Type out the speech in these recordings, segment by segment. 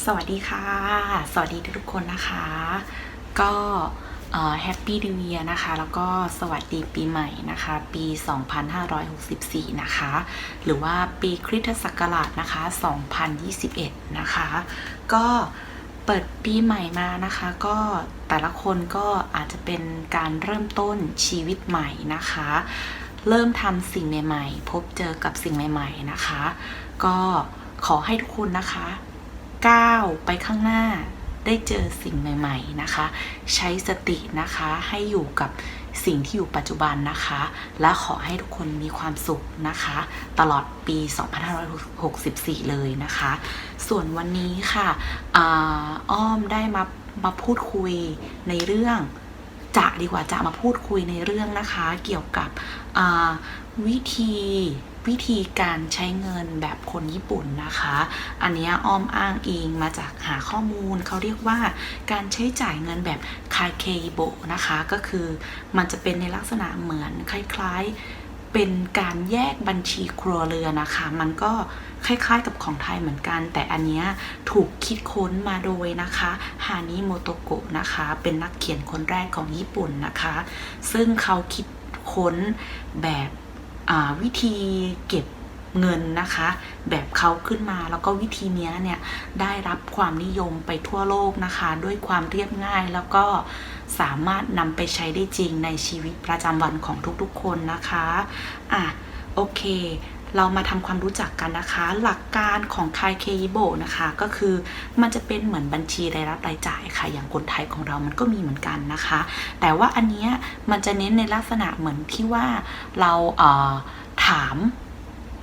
สวัสดีค่ะ สวัสดีทุกคนนะคะ ก็แฮปปี้ดิวเยียนะคะ แล้วก็สวัสดีปีใหม่นะคะ ปี 2564 นะคะ หรือว่าปีคริสตศักราชนะคะ 2021 นะคะ ก็เปิดปีใหม่มานะคะ ก็แต่ละคนก็อาจจะเป็นการเริ่มต้นชีวิตใหม่นะคะ เริ่มทำสิ่งใหม่ ๆ พบเจอกับสิ่งใหม่ ๆ นะคะ ก็ขอให้ทุกคนนะคะ ก้าวไปข้างหน้าได้เจอสิ่งใหม่ ๆนะคะ ใช้สตินะคะให้อยู่กับสิ่งที่อยู่ปัจจุบันนะคะ และขอให้ทุกคนมีความสุขนะคะ ตลอดปี 2564 เลยนะคะ ส่วนวันนี้ค่ะอ้อมได้มามาพูดคุยในเรื่องจะดีกว่าจะมาพูดคุยในเรื่องนะคะ เกี่ยวกับวิธี วิธีการใช้เงินแบบคนญี่ปุ่นนะคะ อันนี้อ้อมอ้างอิงมาจากหาข้อมูลเขาเรียกว่าการใช้จ่ายเงินแบบคายเคโบนะคะ ก็คือมันจะเป็นในลักษณะเหมือนคล้ายๆเป็นการแยกบัญชีครัวเรือนนะคะ มันก็คล้ายๆกับของไทยเหมือนกัน แต่อันนี้ถูกคิดค้นมาโดยนะคะฮานิโมโตโกะนะคะ เป็นนักเขียนคนแรกของญี่ปุ่นนะคะ ซึ่งเขาคิดค้นแบบ วิธีเก็บเงินนะคะ แบบเขาขึ้นมาแล้วก็วิธีนี้เนี่ยได้รับความนิยมไปทั่วโลกนะคะ ด้วยความเรียบง่ายแล้วก็สามารถนำไปใช้ได้จริงในชีวิตประจำวันของทุกๆคนนะคะอะโอเค เรามาทำความรู้จักกันนะคะ หลักการของคายเคยิโบนะคะ ก็คือมันจะเป็นเหมือนบัญชีรายรับรายจ่ายค่ะ อย่างคนไทยของเรามันก็มีเหมือนกันนะคะ แต่ว่าอันเนี้ยมันจะเน้นในลักษณะเหมือนที่ว่าเราเออถาม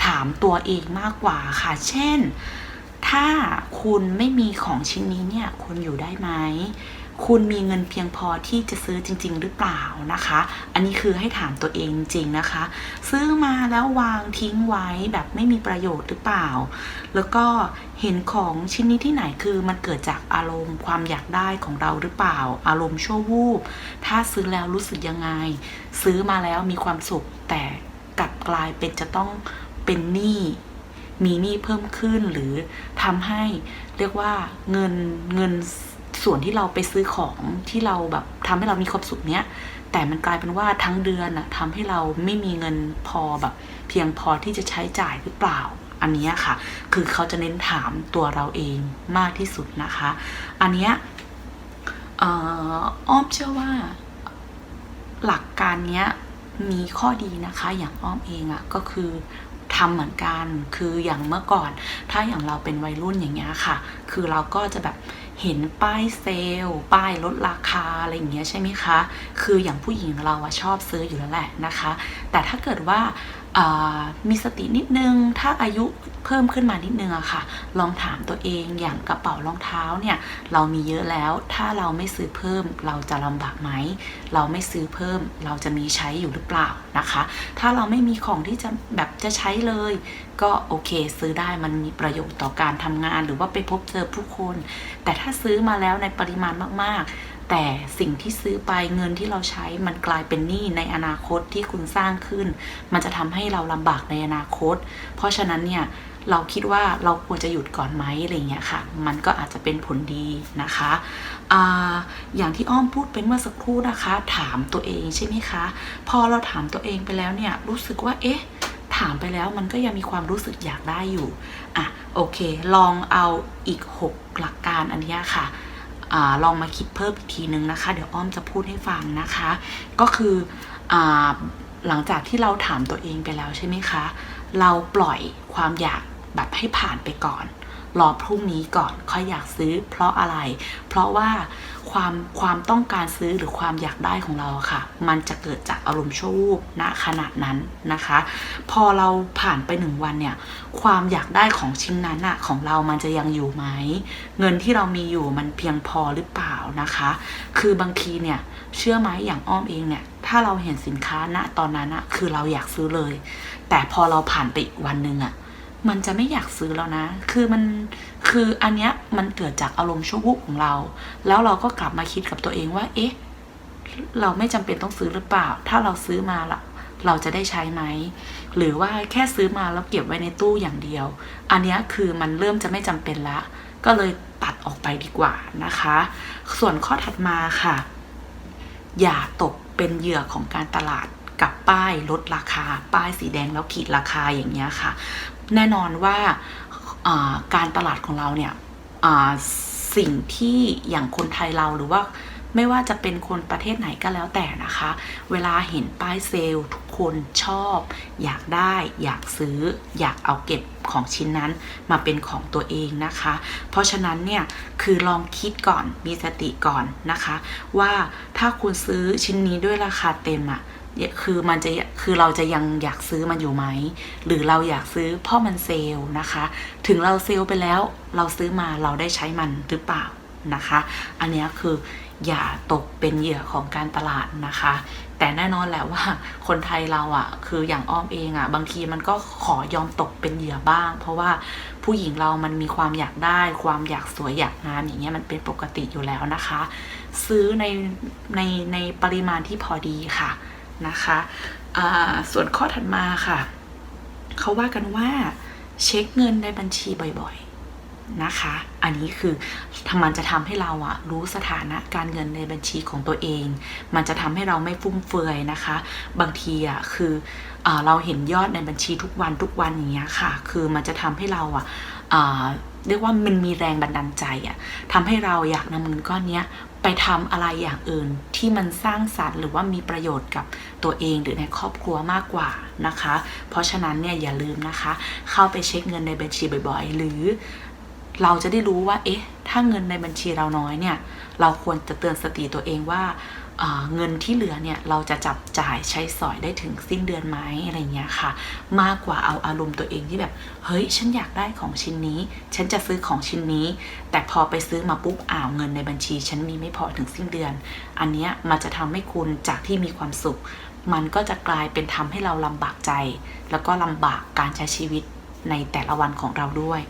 ถามตัวเองมากกว่าค่ะ เช่น ถ้าคุณไม่มีของชิ้นนี้เนี่ย คุณอยู่ได้ไหม คุณมีเงินเพียงพอที่จะซื้อจริง ๆ หรือเปล่านะคะ อันนี้คือให้ถามตัวเองจริงนะคะ ซื้อมาแล้ววางทิ้งไว้แบบไม่มีประโยชน์หรือเปล่า แล้วก็เห็นของชิ้นนี้ที่ไหนคือมันเกิดจากอารมณ์ความอยากได้ของเราหรือเปล่า อารมณ์ชั่ววูบถ้าซื้อแล้วรู้สึกยังไง ซื้อมาแล้วมีความสุขแต่กลับกลายเป็นจะต้องเป็นหนี้มีหนี้เพิ่มขึ้นหรือทำให้เรียกว่าเงินเงิน ส่วนที่เราไปซื้อของที่เราแบบทำให้เรามีความสุขเนี้ยแต่มันกลายเป็นว่าทั้งเดือนอะทำให้เราไม่มีเงินพอแบบ เพียงพอที่จะใช้จ่ายหรือเปล่า อันเนี้ยค่ะ คือเขาจะเน้นถามตัวเราเองมากที่สุดนะคะ อันเนี้ยอ่ออ้อมเชื่อว่า หลักการเนี้ยมีข้อดีนะคะ อย่างอ้อมเองอะก็คือทำเหมือนกัน คืออย่างเมื่อก่อน ถ้าอย่างเราเป็นวัยรุ่นอย่างเงี้ยค่ะ คือเราก็จะแบบ เห็นป้ายเซลล์ป้ายลดราคาอะไรอย่างเงี้ยใช่ไหมคะ คืออย่างผู้หญิงเราอะชอบซื้ออยู่แล้วแหละนะคะ แต่ถ้าเกิดว่าอ่ามีสตินิดนึง ถ้าอายุเพิ่มขึ้นมานิดนึงอะค่ะ ลองถามตัวเองอย่างกระเป๋ารองเท้าเนี่ย เรามีเยอะแล้ว ถ้าเราไม่ซื้อเพิ่ม เราจะลำบากไหม เราไม่ซื้อเพิ่ม เราจะมีใช้อยู่หรือเปล่านะคะ ถ้าเราไม่มีของที่จะแบบจะใช้เลย ก็โอเค ซื้อได้มันมีประโยชน์ต่อการทำงาน หรือว่าไปพบเจอผู้คน แต่ถ้าซื้อมาแล้วในปริมาณมากๆ แต่สิ่งที่ซื้อไปเงินที่เราใช้มันกลายเป็นหนี้ในอนาคตที่คุณสร้างขึ้น มันจะทำให้เราลำบากในอนาคต เพราะฉะนั้นเนี่ยเราคิดว่าเราควรจะหยุดก่อนไหมอะไรเงี้ยค่ะ มันก็อาจจะเป็นผลดีนะคะออย่างที่อ้อมพูดเป็นเมื่อสักครู่นะคะ ถามตัวเองใช่ไหมคะ พอเราถามตัวเองไปแล้วเนี่ยรู้สึกว่าเอ๊ะถามไปแล้วมันก็ยังมีความรู้สึกอยากได้อยู่ อะโอเค ลองเอาอีก 6 หลักการอันนี้ค่ะ อลองมาคิดเพิ่มอีกทีนึงนะคะ เดี๋ยวอ้อมจะพูดให้ฟังนะคะ ก็คืออหลังจากที่เราถามตัวเองไปแล้วใช่ไหมคะ เราปล่อยความอยากแบบให้ผ่านไปก่อน รอพรุ่งนี้ก่อนค่อยอยากซื้อ เพราะอะไร เพราะว่าความความต้องการซื้อหรือความอยากได้ของเราค่ะ มันจะเกิดจากอารมณ์ชั่ววูบณขณะนั้นนะคะ พอเราผ่านไปหนึ่งวันเนี่ย ความอยากได้ของชิ้นนั้นอะของเรามันจะยังอยู่ไหม เงินที่เรามีอยู่มันเพียงพอหรือเปล่านะคะ คือบางทีเนี่ย เชื่อไหมอย่างอ้อมเองเนี่ย ถ้าเราเห็นสินค้าณตอนนั้นอะคือเราอยากซื้อเลย แต่พอเราผ่านไปอีกวันหนึ่งอะ มันจะไม่อยากซื้อแล้วนะ คือมัน คืออันเนี้ยมันเกิดจากอารมณ์ชั่ววูบของเรา แล้วเราก็กลับมาคิดกับตัวเองว่า เอ๊ะ เราไม่จำเป็นต้องซื้อหรือเปล่า ถ้าเราซื้อมาละเราจะได้ใช้ไหม หรือว่าแค่ซื้อมาแล้วเก็บไว้ในตู้อย่างเดียว อันเนี้ยคือมันเริ่มจะไม่จำเป็นละ ก็เลยตัดออกไปดีกว่านะคะ ส่วนข้อถัดมาค่ะ อย่าตกเป็นเหยื่อของการตลาดกับป้ายลดราคา ป้ายสีแดงแล้วขีดราคาอย่างเงี้ยค่ะ แน่นอนว่าการตลาดของเราเนี่ยสิ่งที่อย่างคนไทยเราหรือว่าไม่ว่าจะเป็นคนประเทศไหนก็แล้วแต่นะคะ เวลาเห็นป้ายเซลล์ทุกคนชอบ อยากได้ อยากซื้อ อยากเอาเก็บของชิ้นนั้นมาเป็นของตัวเองนะคะ เพราะฉะนั้นเนี่ยคือลองคิดก่อนมีสติก่อนนะคะ ว่าถ้าคุณซื้อชิ้นนี้ด้วยราคาเต็มอะ่ะ คือมันจะคือเราจะยังอยากซื้อมันอยู่ไหม หรือเราอยากซื้อเพราะมันเซลล์นะคะ ถึงเราเซลล์ไปแล้วเราซื้อมาเราได้ใช้มันหรือเปล่านะคะ อันนี้คืออย่าตกเป็นเหยื่อของการตลาดนะคะ แต่แน่นอนแหละว่าคนไทยเราอะ่ะ คืออย่างอ้อมเองอะ่ะ บางทีมันก็ขอยอมตกเป็นเหยื่อบ้าง เพราะว่าผู้หญิงเรามันมีความอยากได้ ความอยากสวยอยากงามอย่างเงี้ยมันเป็นปกติอยู่แล้วนะคะ ซื้อในในในปริมาณที่พอดีค่ะ นะคะส่วนข้อถัดมาค่ะ เขาว่ากันว่าเช็คเงินในบัญชีบ่อยๆนะคะ อันนี้คือทมันจะทำให้เราอะรู้สถานะการเงินในบัญชีของตัวเอง มันจะทำให้เราไม่ฟุ่มเฟือยนะคะ บางทีอะคืออเราเห็นยอดในบัญชีทุกวันทุกวันอย่างเงี้ยค่ะ คือมันจะทำให้เราอะอ่าเรียกว่ามันมีแรงบันดาลใจอะทำให้เราอยากนำเงินก้อนเนี้ย ไปทำอะไรอย่างอื่นที่มันสร้างสรรค์หรือว่ามีประโยชน์กับตัวเองหรือในครอบครัวมากกว่านะคะ เพราะฉะนั้นเนี่ยอย่าลืมนะคะ เข้าไปเช็คเงินในบัญชีบ่อยๆ หรือเราจะได้รู้ว่า เอ๊ะ ถ้าเงินในบัญชีเราน้อยเนี่ย เราควรจะเตือนสติตัวเองว่า เงินที่เหลือเนี่ยเราจะจับจ่ายใช้สอยได้ถึงสิ้นเดือนไหมอะไรเงี้ยค่ะ มากกว่าเอาอารมณ์ตัวเองที่แบบเฮ้ยฉันอยากได้ของชิ้นนี้ ฉันจะซื้อของชิ้นนี้ แต่พอไปซื้อมาปุ๊บอ้าวเงินในบัญชี ฉันมีไม่พอถึงสิ้นเดือน อันเนี้ยมันจะทำให้คุณจากที่มีความสุข มันก็จะกลายเป็นทำให้เราลำบากใจ แล้วก็ลำบากการใช้ชีวิตในแต่ละวันของเราด้วย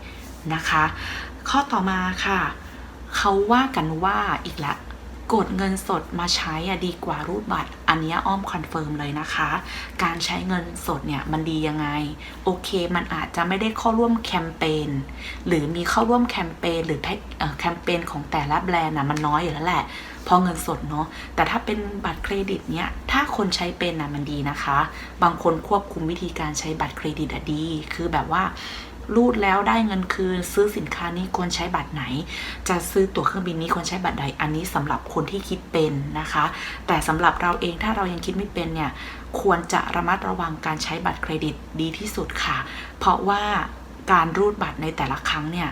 นะคะ ข้อต่อมาค่ะเขาว่ากันว่าอีกแล้ว กดเงินสดมาใช้อะดีกว่ารูดบัตร อันนี้อ้อมคอนเฟิร์มเลยนะคะ การใช้เงินสดเนี่ยมันดียังไง โอเคมันอาจจะไม่ได้เข้าร่วมแคมเปญหรือมีเข้าร่วมแคมเปญหรือแพ็คแคมเปญของแต่ละแบรนด์อะมันน้อยอยู่แล้วแหละพอเงินสดเนาะแต่ถ้าเป็นบัตรเครดิตเนี่ยถ้าคนใช้เป็นนะมันดีนะคะ บางคนควบคุมวิธีการใช้บัตรเครดิตอะดี คือแบบว่า รูดแล้วได้เงินคืน ซื้อสินค้านี้ควรใช้บัตรไหน จะซื้อตั๋วเครื่องบินนี้ควรใช้บัตรใดอันนี้สำหรับคนที่คิดเป็นนะคะ แต่สำหรับเราเองถ้าเรายังคิดไม่เป็นเนี่ยควรจะระมัดระวังการใช้บัตรเครดิตดีที่สุดค่ะ เพราะว่า การรูดบัตรในแต่ละครั้งเนี่ย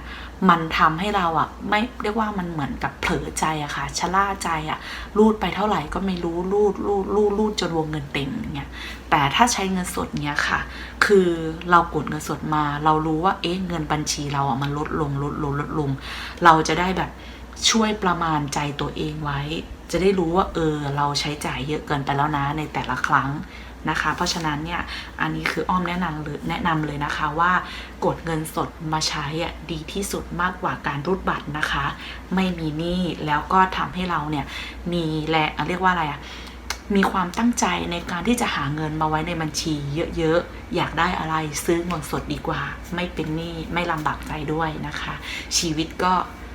มันทำให้เราอะไม่เรียกว่ามันเหมือนกับเผลอใจอะค่ะชะล่าใจอะรูดไปเท่าไหร่ก็ไม่รู้รูดรูดรูดรูดจนวงเงินเต็มเนี่ยแต่ถ้าใช้เงินสดเนี่ยค่ะ คือเรากดเงินสดมา เรารู้ว่าเอ๊ะเงินบัญชีเราอะมันลดลงลดลงลดลง เราจะได้แบบช่วยประมาณใจตัวเองไว้ จะได้รู้ว่าเออเราใช้จ่ายเยอะเกินไปแล้วนะในแต่ละครั้ง นะคะ เพราะฉะนั้นเนี่ยอันนี้คืออ้อมแนะนำเลยแนะนำเลยนะคะว่ากดเงินสดมาใช้อะดีที่สุดมากกว่าการรูดบัตรนะคะ ไม่มีหนี้แล้วก็ทำให้เราเนี่ยมีแรงเรียกว่าอะไรอะมีความตั้งใจในการที่จะหาเงินมาไว้ในบัญชีเยอะๆ อยากได้อะไรซื้อเงินสดดีกว่า ไม่เป็นหนี้ไม่ลำบากใจด้วยนะคะ ชีวิตก็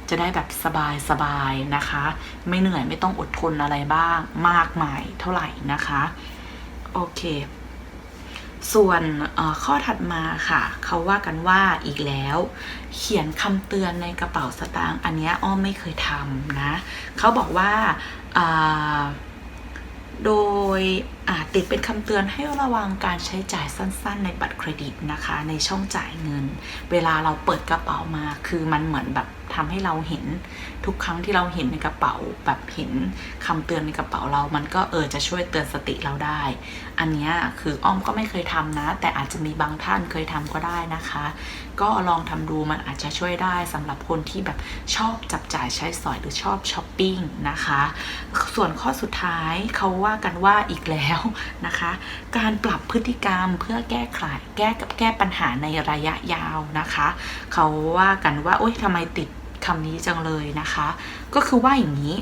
จะได้แบบสบายๆนะคะ ไม่เหนื่อยไม่ต้องอดทนอะไรบ้างมากมายเท่าไหร่นะคะ โอเค ส่วนข้อถัดมาค่ะ เขาว่ากันว่าอีกแล้ว เขียนคำเตือนในกระเป๋าสตางค์อันนี้อ้อมไม่เคยทำนะ เขาบอกว่าโดยติดเป็นคำเตือนให้ระวังการใช้จ่ายสั้นๆ ในบัตรเครดิตนะคะ ในช่องจ่ายเงิน เวลาเราเปิดกระเป๋ามา คือมันเหมือนแบบทำให้เราเห็นทุกครั้งที่เราเห็นในกระเป๋า แบบเห็นคำเตือนในกระเป๋าเรา มันก็เออจะช่วยเตือนสติเราได้ อันนี้คืออ้อมก็ไม่เคยทำนะ แต่อาจจะมีบางท่านเคยทำก็ได้นะคะ ก็ลองทำดูมันอาจจะช่วยได้สำหรับคนที่แบบชอบจับจ่ายใช้สอยหรือชอบช้อปปิ้งนะคะ ส่วนข้อสุดท้ายเขาว่ากันว่าอีกแล้วนะคะ การปรับพฤติกรรมเพื่อแก้ไขแก้กับแก้ปัญหาในระยะยาวนะคะ เขาว่ากันว่าโอ๊ยทำไมติดคำนี้จังเลยนะคะ ก็คือว่าอย่างนี้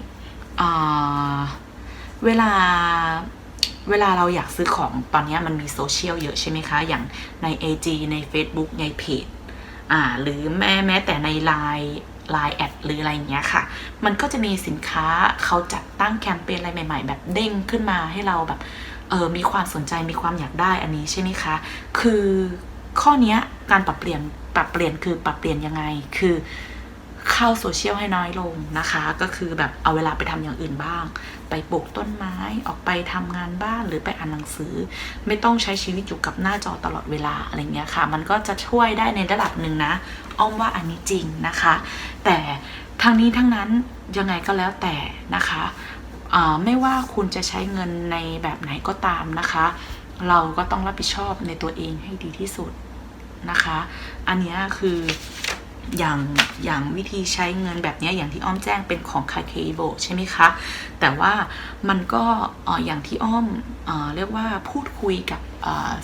เวลาเวลาเราอยากซื้อของตอนนี้มันมีโซเชียลเยอะใช่ไหมคะ อย่างใน AG ใน Facebook ในเพจอ่าหรือแม้แม้แต่ในไลน์ Line แอดหรืออะไรอย่างเงี้ยค่ะ มันก็จะมีสินค้าเขาจัดตั้งแคมเปญอะไรใหม่ ๆ แบบเด้งขึ้นมาให้เราแบบเออมีความสนใจมีความอยากได้อันนี้ใช่ไหมคะ คือข้อนี้การปรับเปลี่ยนปรับเปลี่ยนคือปรับเปลี่ยนยังไง คือ เข้าโซเชียลให้น้อยลงนะคะ ก็คือแบบเอาเวลาไปทำอย่างอื่นบ้าง ไปปลูกต้นไม้ออกไปทำงานบ้านหรือไปอ่านหนังสือ ไม่ต้องใช้ชีวิตอยู่กับหน้าจอตลอดเวลาอะไรเงี้ยค่ะ มันก็จะช่วยได้ในระดับหนึ่งนะ อ้อมว่าอันนี้จริงนะคะ แต่ทั้งนี้ทั้งนั้นยังไงก็แล้วแต่นะคะไม่ว่าคุณจะใช้เงินในแบบไหนก็ตามนะคะ เราก็ต้องรับผิดชอบในตัวเองให้ดีที่สุดนะคะ อันนี้คือ อย่างอย่างวิธีใช้เงินแบบนี้อย่างที่อ้อมแจ้งเป็นของคาเคโบใช่ไหมคะ แต่ว่ามันก็ออย่างที่อ้อมเออเรียกว่าพูดคุยกับ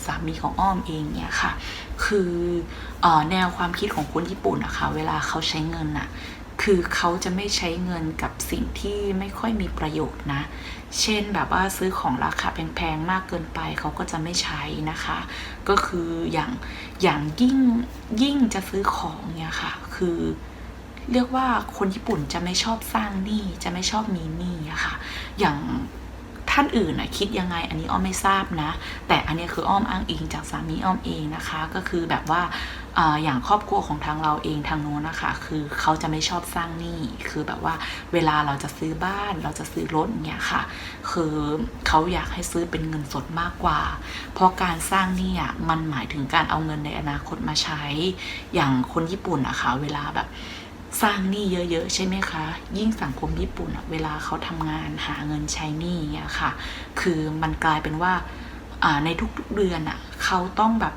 สามีของอ้อมเองเนี่ยค่ะ คืออแนวความคิดของคนญี่ปุ่นนะคะ เวลาเขาใช้เงินอะ คือเขาจะไม่ใช้เงินกับสิ่งที่ไม่ค่อยมีประโยชน์นะ เช่นแบบว่าซื้อของราคาแพงๆ มากเกินไปเขาก็จะไม่ใช้นะคะ ก็คืออย่างอย่างยิ่งยิ่งจะซื้อของเนี่ยค่ะ คือเรียกว่าคนญี่ปุ่นจะไม่ชอบสร้างหนี้จะไม่ชอบมีหนี้อะค่ะ อย่าง ท่านอื่นนะคิดยังไงอันนี้อ้อมไม่ทราบนะ แต่อันนี้คืออ้อมอ้างอิงจากสามีอ้อมเองนะคะ ก็คือแบบว่าอย่างครอบครัวของทางเราเองทางโน้นนะคะคือเขาจะไม่ชอบสร้างหนี้คือแบบว่าเวลาเราจะซื้อบ้านเราจะซื้อรถเนี่ยค่ะ คือเขาอยากให้ซื้อเป็นเงินสดมากกว่า เพราะการสร้างหนี้อะมันหมายถึงการเอาเงินในอนาคตมาใช้ อย่างคนญี่ปุ่นอะคะเวลาแบบ สร้างหนี้เยอะ ๆ ใช่ไหมคะ ยิ่งสังคมญี่ปุ่นเวลาเขาทำงานหาเงินใช้หนี้เนี่ยค่ะ คือมันกลายเป็นว่าอ่าในทุกๆเดือนอะเขาต้องแบบ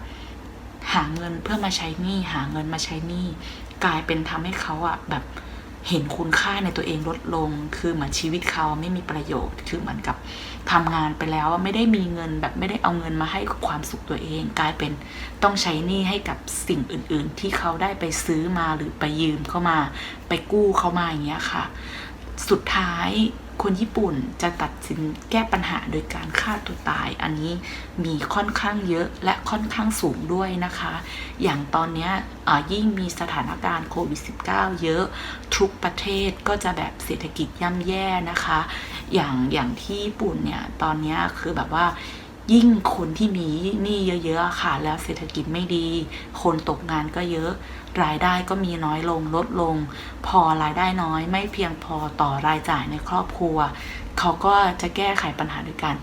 หาเงินเพื่อมาใช้หนี้หาเงินมาใช้หนี้กลายเป็นทำให้เขาอะแบบ เห็นคุณค่าในตัวเองลดลง คือเหมือนชีวิตเขาไม่มีประโยชน์ คือเหมือนกับทำงานไปแล้วไม่ได้มีเงินแบบไม่ได้เอาเงินมาให้ความสุขตัวเอง กลายเป็นต้องใช้หนี้ให้กับสิ่งอื่น ๆ ที่เขาได้ไปซื้อมาหรือไปยืมเข้ามา ไปกู้เข้ามาอย่างเงี้ยค่ะ สุดท้ายคนญี่ปุ่นจะตัดสินแก้ปัญหาโดยการฆ่าตัวตาย อันนี้มีค่อนข้างเยอะและค่อนข้างสูงด้วยนะคะ อย่างตอนนี้ยิ่งมีสถานการณ์โควิด -19 เยอะทุกประเทศก็จะแบบเศรษฐกิจย่ำแย่นะคะ อย่างอย่างที่ญี่ปุ่นเนี่ย ตอนนี้คือแบบว่า ยิ่งคนที่มีหนี้เยอะๆค่ะ แล้วเศรษฐกิจไม่ดี คนตกงานก็เยอะ รายได้ก็มีน้อยลงลดลง พอรายได้น้อยไม่เพียงพอต่อรายจ่ายในครอบครัว เขาก็จะแก้ไขปัญหาด้วยการ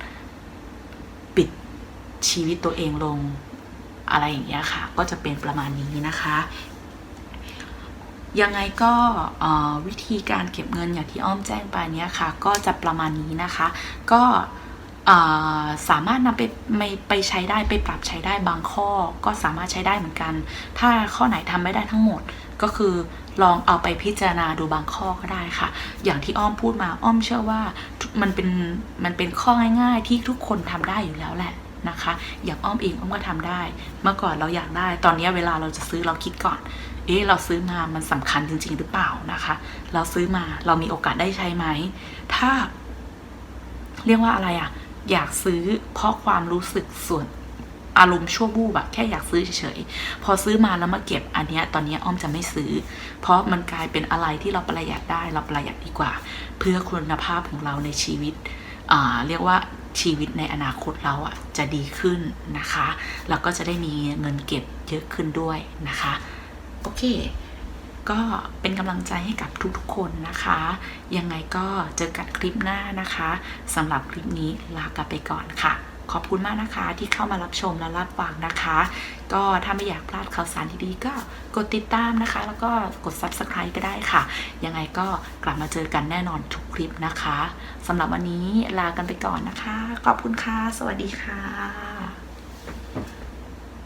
ปิดชีวิตตัวเองลงอะไรอย่างเงี้ยค่ะ ก็จะเป็นประมาณนี้นะคะยังไงก็วิธีการเก็บเงินอย่างที่อ้อมแจ้งไปเนี้ยค่ะ ก็จะประมาณนี้นะคะ ก็ สามารถนำไปไม่ไปใช้ได้ไปปรับใช้ได้บางข้อก็สามารถใช้ได้เหมือนกัน ถ้าข้อไหนทำไม่ได้ทั้งหมดก็คือลองเอาไปพิจารณาดูบางข้อก็ได้ค่ะ อย่างที่อ้อมพูดมาอ้อมเชื่อว่ามันเป็นมันเป็นข้อง่ายๆ ที่ทุกคนทำได้อยู่แล้วแหละนะคะ อย่างอ้อมเองอ้อมก็ทำได้ เมื่อก่อนเราอยากได้ ตอนนี้เวลาเราจะซื้อเราคิดก่อน เอ๊ะเราซื้อมามันสำคัญจริง ๆ หรือเปล่านะคะ เราซื้อมาเรามีโอกาสได้ใช้ไหม ถ้า เรียกว่าอะไรอะ อยากซื้อเพราะความรู้สึกส่วนอารมณ์ชั่ววูบอะแค่อยากซื้อเฉยๆ พอซื้อมาแล้วมาเก็บอันเนี้ยตอนนี้อ้อมจะไม่ซื้อ เพราะมันกลายเป็นอะไรที่เราประหยัดได้เราประหยัดดีกว่า เพื่อคุณภาพของเราในชีวิตเรียกว่าชีวิตในอนาคตเราอะจะดีขึ้นนะคะ แล้วก็จะได้มีเงินเก็บเยอะขึ้นด้วยนะคะ โอเค ก็เป็นกำลังใจให้กับทุกๆคนนะคะ ยังไงก็เจอกันคลิปหน้านะคะสำหรับคลิปนี้ลากลับไปก่อนค่ะ ขอบคุณมากนะคะที่เข้ามารับชมและรับฟังนะคะ ก็ถ้าไม่อยากพลาดข่าวสารดีๆก็กดติดตามนะคะ แล้วก็กด subscribe ก็ได้ค่ะ ยังไงก็กลับมาเจอกันแน่นอนทุกคลิปนะคะสำหรับวันนี้ลากันไปก่อนนะคะ ขอบคุณค่ะ สวัสดีค่ะ